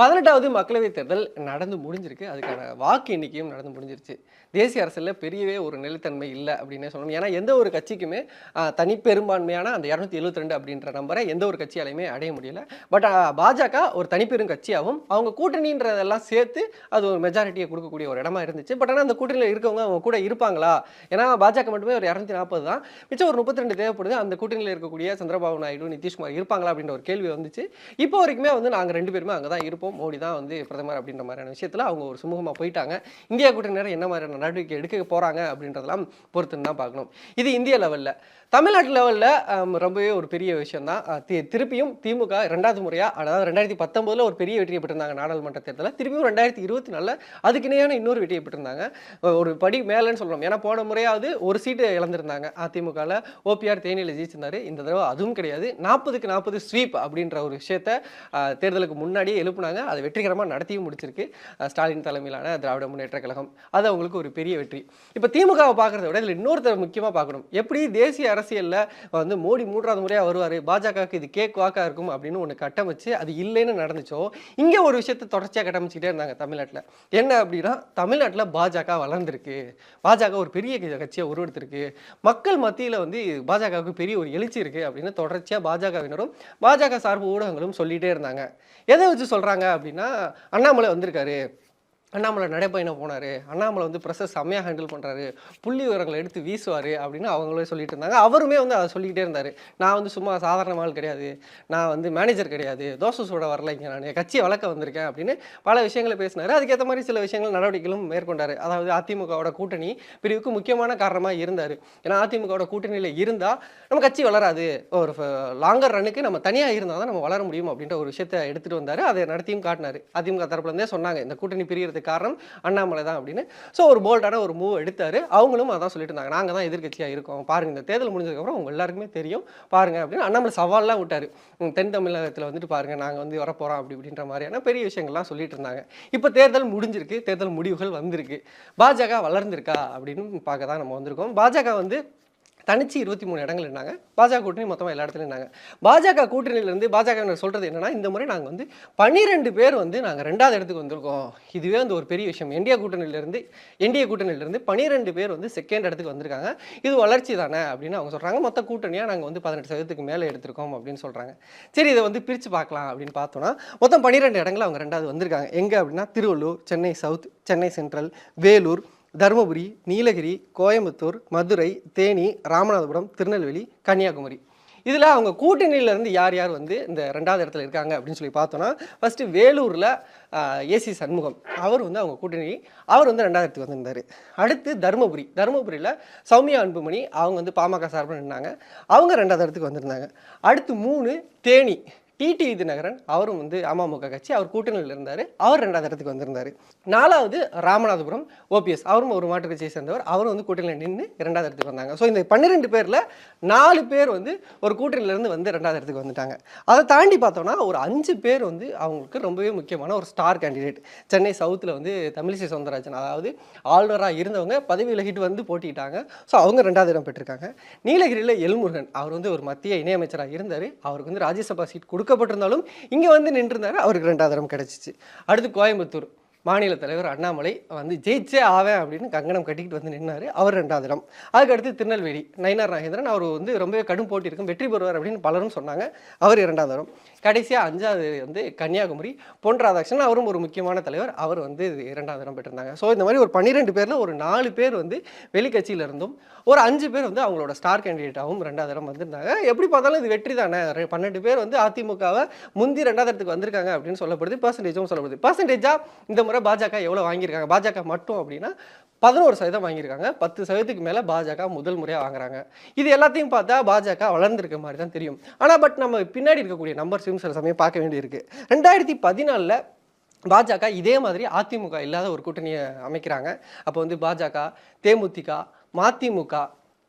பதினெட்டாவது மக்களவைத் தேர்தல் நடந்து முடிஞ்சிருக்கு. அதுக்கான வாக்கு எண்ணிக்கையும் நடந்து முடிஞ்சிருச்சு. தேசிய அரசில் பெரியவே ஒரு நிலைத்தன்மை இல்லை அப்படின்னே சொல்லணும். ஏன்னா எந்த ஒரு கட்சிக்குமே தனிப்பெரும்பான்மையான அந்த இரநூத்தி எழுபத்தி ரெண்டு அப்படின்ற நம்பரை எந்த ஒரு கட்சியாலையுமே அடைய முடியல. பட் பாஜக ஒரு தனிப்பெரும் கட்சியாகவும் அவங்க கூட்டணின்றதெல்லாம் சேர்த்து அது ஒரு மெஜாரிட்டியை கொடுக்கக்கூடிய ஒரு இடமா இருந்துச்சு. பட் ஆனால் அந்த கூட்டணியில் இருக்கவங்க அவங்க கூட இருப்பாங்களா? ஏன்னா பாஜக மட்டுமே ஒரு இரநூத்தி நாற்பது தான். மிச்சம் ஒரு முப்பத்தி ரெண்டு தேவைப்படுது. அந்த கூட்டணியில் இருக்கக்கூடிய சந்திரபாபு நாயுடு நிதிஷ்குமார் இருப்பாங்களா அப்படின்ற ஒரு கேள்வி வந்துச்சு. இப்போ வரைக்குமே வந்து நாங்கள் ரெண்டு பேருமே அங்கே தான் இருப்போம். மோடி தான் வந்து பிரதமர் அப்படின்ற மாதிரியான விஷயத்தில் அவங்க ஒரு சுமூகமாக போயிட்டாங்க. இந்தியா கூட்டணியினர் என்ன மாதிரியான நடவடிக்கை எடுக்க போகிறாங்க அப்படின்றதெல்லாம் பொறுத்துன்னு தான் பார்க்கணும். இது இந்திய லெவலில் தமிழ்நாட்டு லெவலில் ரொம்பவே ஒரு பெரிய விஷயம் தான் திருப்பியும் திமுக ரெண்டாவது முறையாக அதாவது ரெண்டாயிரத்தி பத்தொம்போதில் ஒரு பெரிய வெற்றியை பெற்றிருந்தாங்க நாடாளுமன்ற தேர்தலில். திருப்பியும் ரெண்டாயிரத்தி இருபத்தி நாலில் அதுக்கு இணையான இன்னொரு வெற்றியை பெற்றிருந்தாங்க. ஒரு படி மேலேன்னு சொல்லணும். ஏன்னா போன முறையாவது ஒரு சீட்டு இழந்திருந்தாங்க அதிமுகவில் ஓபிஆர் தேனியில் ஜெயிச்சிருந்தாரு. இந்த தடவை அதுவும் கிடையாது. நாற்பதுக்கு நாற்பது ஸ்வீப் அப்படின்ற ஒரு விஷயத்த தேர்தலுக்கு முன்னாடியே எழுப்புனாங்க. அதை வெற்றிகரமாக நடத்தியும் முடிச்சிருக்கு. ஸ்டாலின் தலைமையிலான திராவிட முன்னேற்ற கழகம். அது அவங்களுக்கு ஒரு பெரிய வெற்றி. இப்போ திமுகவை பார்க்குறத விட இதில் இன்னொருத்தர் முக்கியமாக பார்க்கணும். எப்படி தேசிய அரசியலில் வந்து மோடி மூன்றாவது முறையாக வருவார்? பாஜகவுக்கு இது கேக் வாக்காக இருக்கும் அப்படின்னு ஒன்று கட்டமைச்சு அது இல்லைன்னு நடந்துச்சோ? இங்கே ஒரு விஷயத்தை தொடர்ச்சியாக கட்டமைச்சிக்கிட்டே இருந்தாங்க தமிழ்நாட்டில். என்ன அப்படின்னா தமிழ்நாட்டில் பாஜக வளர்ந்துருக்கு. பாஜக ஒரு பெரிய கட்சியை உருவெடுத்திருக்கு. மக்கள் மத்தியில் வந்து பாஜகவுக்கு பெரிய ஒரு எழுச்சி இருக்குது அப்படின்னு தொடர்ச்சியாக பாஜகவினரும் பாஜக சார்பு ஊடகங்களும் சொல்லிகிட்டே இருந்தாங்க. எதை வச்சு சொல்கிறாங்க அப்படின்னா அண்ணாமலை வந்திருக்காரு. அண்ணாமலை நடைப்பயணம் போனார். அண்ணாமலை வந்து ப்ரெஸ்ஸை செம்மையாக ஹேண்டில் பண்ணுறாரு புள்ளி விவரங்களை எடுத்து வீசுவார் அப்படின்னு அவங்களே சொல்லிட்டு இருந்தாங்க. அவருமே வந்து அதை சொல்லிக்கிட்டே இருந்தார். நான் வந்து சும்மா சாதாரண ஆள் கிடையாது. நான் வந்து மேனேஜர் கிடையாது. தோசை சூட வரல இங்கே நான். கட்சியை வளர்க்க வந்திருக்கேன் அப்படின்னு பல விஷயங்களை பேசினார். அதுக்கேற்ற மாதிரி சில விஷயங்கள் நடவடிக்கைகளும் மேற்கொண்டார். அதாவது அதிமுகவோட கூட்டணி பிரிவுக்கு முக்கியமான காரணமாக இருந்தார். ஏன்னா அதிமுகவோட கூட்டணியில் இருந்தால் நம்ம கட்சி வளராது. ஒரு லாங்கர் ரன்னுக்கு நம்ம தனியாக இருந்தால் தான் நம்ம வளர முடியும் அப்படின்ற ஒரு விஷயத்தை எடுத்துகிட்டு வந்தார். அதை நடத்தியும் காட்டினார். அதிமுக தரப்புலேருந்தே சொன்னாங்க இந்த கூட்டணி பிரியறதுக்கு காரணம் அண்ணாமலை தான் அப்படின்னு. ஸோ ஒரு போல்டான ஒரு மூவ் எடுத்தார். அவங்களும் அதான் சொல்லிட்டு இருந்தாங்க. நாங்கள் தான் எதிர்கட்சியாக இருக்கோம். பாருங்க இந்த தேர்தல் முடிஞ்சதுக்கப்புறம் உங்க எல்லாருக்குமே தெரியும். பாருங்க அப்படின்னு அண்ணாமலை சவால்லாம் விட்டார். தென் தமிழகத்தில் வந்துட்டு பாருங்க நாங்கள் வந்து வரப்போகிறோம் அப்படி இப்படின்ற மாதிரியான பெரிய விஷயங்கள்லாம் சொல்லிட்டு இருந்தாங்க. இப்போ தேர்தல் முடிஞ்சிருக்கு. தேர்தல் முடிவுகள் வந்திருக்கு. பாஜக வளர்ந்திருக்கா அப்படின்னு பார்க்க தான் நம்ம வந்திருக்கோம். பாஜக வந்து தனிச்சு இருபத்தி மூணு இடங்கள் இருந்தாங்க பாஜக கூட்டணி மொத்தமாக எல்லா இடத்துலையும் இருந்தாங்க பாஜக கூட்டணியிலேருந்து பாஜக சொல்கிறது என்னன்னா இந்த முறை நாங்கள் வந்து பன்னிரெண்டு பேர் வந்து நாங்கள் ரெண்டாவது இடத்துக்கு வந்திருக்கோம். இதுவே வந்து ஒரு பெரிய விஷயம். இந்தியா கூட்டணியிலேருந்து என்டிஏ கூட்டணியிலேருந்து பன்னிரெண்டு பேர் வந்து செகண்ட் இடத்துக்கு வந்திருக்காங்க. இது வளர்ச்சி தானே அப்படின்னு அவங்க சொல்கிறாங்க மொத்த கூட்டணியாக நாங்கள் வந்து பதினெட்டு சதவீதத்துக்கு மேலே எடுத்திருக்கோம் அப்படின்னு சொல்கிறாங்க சரி இதை வந்து பிரித்து பார்க்கலாம் அப்படின்னு பார்த்தோன்னா மொத்தம் பன்னிரெண்டு இடங்கள் அவங்க ரெண்டாவது வந்திருக்காங்க. எங்கே அப்படின்னா திருவள்ளூர் சென்னை சவுத் சென்னை சென்ட்ரல் வேலூர் தருமபுரி நீலகிரி கோயம்புத்தூர் மதுரை தேனி ராமநாதபுரம் திருநெல்வேலி கன்னியாகுமரி. இதில் அவங்க கூட்டணியிலேருந்து யார் யார் வந்து இந்த ரெண்டாவது இடத்துல இருக்காங்க அப்படின்னு சொல்லி பார்த்தோன்னா ஃபஸ்ட்டு வேலூரில் ஏசி சண்முகம். அவர் வந்து அவங்க கூட்டணி அவர் வந்து ரெண்டாவது இடத்துக்கு வந்திருந்தார். அடுத்து தருமபுரி. தருமபுரியில் சௌமியா அன்புமணி அவங்க வந்து பாமக சார்பில் நின்னாங்க. அவங்க ரெண்டாவது இடத்துக்கு வந்திருந்தாங்க. அடுத்து மூணு தேனி. டிடி தினகரன் அவரும் வந்து அமமுக கட்சி அவர் கூட்டணியில் இருந்தார். அவர் ரெண்டாவது இடத்துக்கு வந்திருந்தார். நாலாவது ராமநாதபுரம் ஓபிஎஸ். அவரும் ஒரு மாற்றுக் கட்சியை சேர்ந்தவர். அவரும் வந்து கூட்டணியில் நின்று இரண்டாவது இடத்துக்கு வந்தாங்க. ஸோ இந்த பன்னிரெண்டு பேரில் நாலு பேர் வந்து ஒரு கூட்டணியிலேருந்து வந்து ரெண்டாவது இடத்துக்கு வந்துட்டாங்க. அதை தாண்டி பார்த்தோம்னா ஒரு அஞ்சு பேர் வந்து அவங்களுக்கு ரொம்பவே முக்கியமான ஒரு ஸ்டார் கேண்டிடேட் சென்னை சவுத்தில் வந்து தமிழிசை சவுந்தரராஜன் அதாவது ஆளுநராக இருந்தவங்க பதவி விலகிட்டு வந்து போட்டிட்டாங்க ஸோ அவங்க ரெண்டாவது இடம் பெற்றிருக்காங்க. நீலகிரியில் எல்முருகன் அவர் வந்து ஒரு மத்திய இணையமைச்சராக இருந்தார். அவருக்கு வந்து ராஜ்யசபா சீட் கொடுக்க கொடுக்கப்பட்டிருந்தாலும் இங்கே வந்து நின்றிருந்தாரு. அவருக்கு ரெண்டாவது இடம் அடுத்து கோயம்புத்தூர். மாநில தலைவர் அண்ணாமலை வந்து ஜெயிச்சே ஆவேன் அப்படின்னு கங்கணம் கட்டிக்கிட்டு வந்து நின்னாரு. அவர் ரெண்டாவது இடம். அதுக்கடுத்து திருநெல்வேலி. நயினார் நாகேந்திரன் அவர் வந்து ரொம்பவே கடும் போட்டி இருக்கும் வெற்றி பெறுவார் அப்படின்னு பலரும் சொன்னாங்க. அவர் இரண்டாவது இடம். கடைசியாக அஞ்சாவது வந்து கன்னியாகுமரி. பொன் ராதாகிருஷ்ணன் அவரும் ஒரு முக்கியமான தலைவர். அவர் வந்து இரண்டாவது இடம் பெற்றிருந்தாங்க. ஸோ இந்த மாதிரி ஒரு பன்னிரெண்டு பேரில் ஒரு நாலு பேர் வந்து வெளிக்கட்சியில இருந்தும் ஒரு அஞ்சு பேர் வந்து அவங்களோட ஸ்டார் கேண்டிடேட்டாகவும் ரெண்டாவது இடம் வந்திருந்தாங்க. எப்படி பார்த்தாலும் இது வெற்றி தானே. பன்னெண்டு பேர் வந்து அதிமுகவை முந்தி ரெண்டாவது இடத்துக்கு வந்திருக்காங்க அப்படின்னு சொல்லப்படுது. பர்சன்டேஜும் சொல்லப்படுது. பர்சன்டேஜாக இந்த முறை பாஜக எவ்வளோ வாங்கியிருக்காங்க? பாஜக மட்டும் அப்படின்னா பதினோரு சதவீதம் வாங்கியிருக்காங்க. பத்து சதவீதத்துக்கு மேலே பாஜக முதல் முறையாக வாங்குறாங்க. இது எல்லாத்தையும் பார்த்தா பாஜக வளர்ந்துருக்க மாதிரி தான் தெரியும். ஆனால் பட் நம்ம பின்னாடி இருக்கக்கூடிய நம்பர்ஸையும் சில சமயம் பார்க்க வேண்டியிருக்கு. ரெண்டாயிரத்தி பதினாலில் பாஜக இதே மாதிரி அதிமுக இல்லாத ஒரு கூட்டணியை அமைக்கிறாங்க. அப்போ வந்து பாஜக தேமுதிக மதிமுக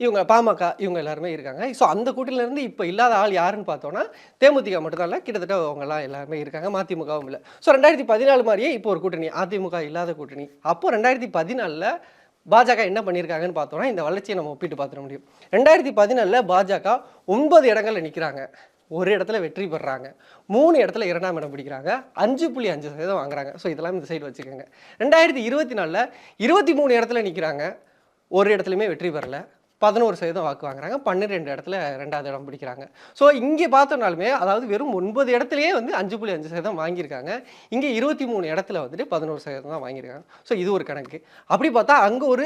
இவங்க பாமக இவங்க எல்லாருமே இருக்காங்க. ஸோ அந்த கூட்டணியிலேருந்து இப்போ இல்லாத ஆள் யாருன்னு பார்த்தோன்னா தேமுதிக மட்டும்தான் இல்லை கிட்டத்தட்ட அவங்கலாம் எல்லாருமே இருக்காங்க. மதிமுகவும் இல்லை. ஸோ ரெண்டாயிரத்தி பதினாலு மாதிரியே இப்போ ஒரு கூட்டணி அதிமுக இல்லாத கூட்டணி. அப்போ ரெண்டாயிரத்தி பதினாலில் பாஜக என்ன பண்ணியிருக்காங்கன்னு பார்த்தோன்னா இந்த வளர்ச்சியை நம்ம ஒப்பிட்டு பார்த்துட முடியும். ரெண்டாயிரத்தி பதினாலில் பாஜக ஒன்பது இடங்களில் நிற்கிறாங்க ஒரு இடத்துல வெற்றி பெறுறாங்க மூணு இடத்துல இரண்டாம் இடம் பிடிக்கிறாங்க. அஞ்சு புள்ளி அஞ்சு சதவீதம் வாங்குறாங்க. ஸோ இதெல்லாம் இந்த சைடு வச்சுக்கோங்க. ரெண்டாயிரத்தி இருபத்தி நாலில் இருபத்தி மூணு இடத்துல நிற்கிறாங்க ஒரு இடத்துலையுமே வெற்றி பெறலை. பதினோரு சதவீதம் வாக்கு வாங்குறாங்க பன்னிரெண்டு இடத்துல ரெண்டாவது இடம் பிடிக்கிறாங்க. ஸோ இங்கே பார்த்தோம்னாலுமே அதாவது வெறும் ஒன்பது இடத்துலையே வந்து அஞ்சு புள்ளி அஞ்சு சதவீதம் வாங்கியிருக்காங்க. இங்கே இருபத்தி மூணு இடத்துல வந்துட்டு பதினோரு சதவீதம் தான் வாங்கியிருக்காங்க. ஸோ இது ஒரு கணக்கு. அப்படி பார்த்தா அங்கே ஒரு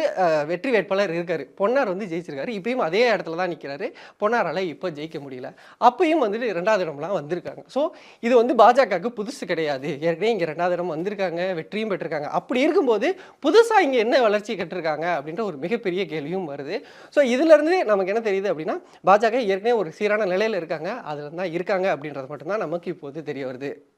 வெற்றி வேட்பாளர் இருக்கார். பொன்னார் வந்து ஜெயிச்சிருக்காரு. இப்பயும் அதே இடத்துல தான் நிற்கிறாரு பொன்னாரால் இப்போ ஜெயிக்க முடியல. அப்பயும் வந்துட்டு ரெண்டாவது இடம்லாம் வந்திருக்காங்க. ஸோ இது வந்து பாஜகவுக்கு புதுசு கிடையாது. ஏற்கனவே இங்கே ரெண்டாவது இடம் வந்திருக்காங்க வெற்றியும் பெற்றிருக்காங்க. அப்படி இருக்கும்போது புதுசாக இங்கே என்ன வளர்ச்சி கட்டிருக்காங்க அப்படின்ற ஒரு மிகப்பெரிய கேள்வியும் வருது. ஸோ இதிலிருந்து நமக்கு என்ன தெரியுது அப்படின்னா பாஜக ஏற்கனவே ஒரு சீரான நிலையில் இருக்காங்க. அதில் தான் இருக்காங்க அப்படின்றது மட்டும்தான் நமக்கு இப்போது தெரிய வருது.